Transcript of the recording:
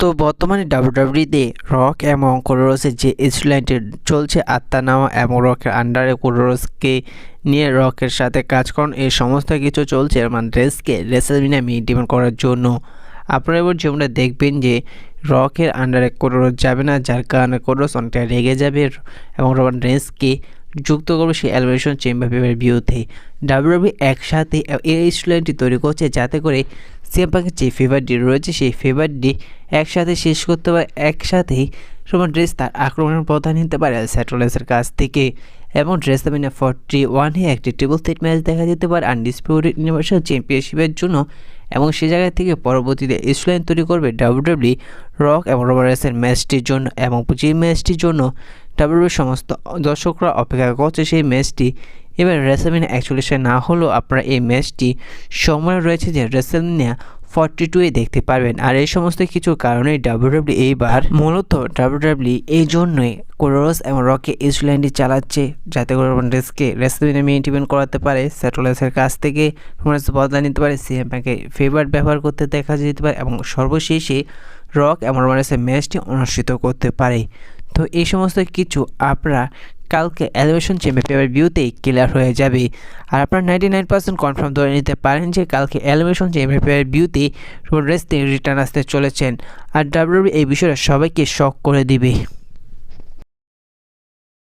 তো বর্তমানে ডাব্লিউডাব্লিউতে রক এবং কোরোরসের যে স্টোরিলাইনটি চলছে আত্মা নেওয়া এবং রকের আন্ডারে কোরোরসকে নিয়ে রকের সাথে কাজ করুন, এই সমস্ত কিছু চলছে মানে রেসকে, রেসেলমিনা মিট ডিমান্ড করার জন্য। আপনারা এবার যেমনটা দেখবেন যে রকের আন্ডারে কোরোরস যাবে না, যার কারণে কোরোরস অনেকটা রেগে যাবে এবং রমান রেসকে যুক্ত করবে সেই অ্যালভেশন চেম্বার পেপার বিরুদ্ধে ডাব্লিউডাব্লিউ একসাথে এই স্টোরিলাইনটি তৈরি করছে যাতে করে সিএমপাকে যে ফেভারটি রয়েছে, সেই ফেভারটি একসাথে শেষ করতে পারে, একসাথেই রোমান ড্রেস তার আক্রমণের প্রধান নিতে পারে স্যাটোলেসের কাছ থেকে। এবং ড্রেস সেভেনে ফর্টি ওয়ানে একটি ট্রিপল থ্রেট ম্যাচ দেখা যেতে পারে আনডিসপিউটেড ইউনিভার্সাল চ্যাম্পিয়নশিপের জন্য। এবং সে জায়গা থেকে পরবর্তীতে স্টোলাইন তৈরি করবে ডাব্লিউডাব্লিউ রক এবং রোমারেসের ম্যাচটির জন্য এবং যে ম্যাচটির জন্য। ডাব্লিউডাব্লিউ সমস্ত দর্শকরা অপেক্ষা করছে সেই ম্যাচটি। এবার রেসেলমিনা অ্যাকচুয়ালি না হলেও আপনারা এই ম্যাচটি সময় রয়েছে যে রেসেলমিনা ফর্টি টুয়ে দেখতে পারবেন। আর এই সমস্ত কিছু কারণে ডাব্লিউডাব্লিউ এইবার মূলত ডাব্লিউডাব্লিউ এই জন্যই কোরোস এবং রকে ইসল্যান্ডি চালাচ্ছে, যাতে করে রেসকে রেসলিনে ইভেন্ট করাতে পারে স্যাটোলেসের কাছ থেকে বদলা নিতে পারে সিএম ব্যাংকে ফেভার ব্যবহার করতে দেখা যেতে পারে এবং সর্বশেষে রক এবং রোমান্সের ম্যাচটি অনুষ্ঠিত করতে পারে। তো এই সমস্ত কিছু আপনারা কালকে অ্যালিভেশন চেম্বার পেপার ভিউতেই ক্লিয়ার হয়ে যাবে। আর আপনার নাইনটি নাইন পার্সেন্ট কনফার্ম ধরে নিতে পারেন যে কালকে অ্যালিভেশন চেম্বার পেপার ভিউতে রেস্টে রিটার্ন আসতে চলেছেন। আর ডাব্লিউবি এই বিষয়টা সবাইকে শক করে দিবে।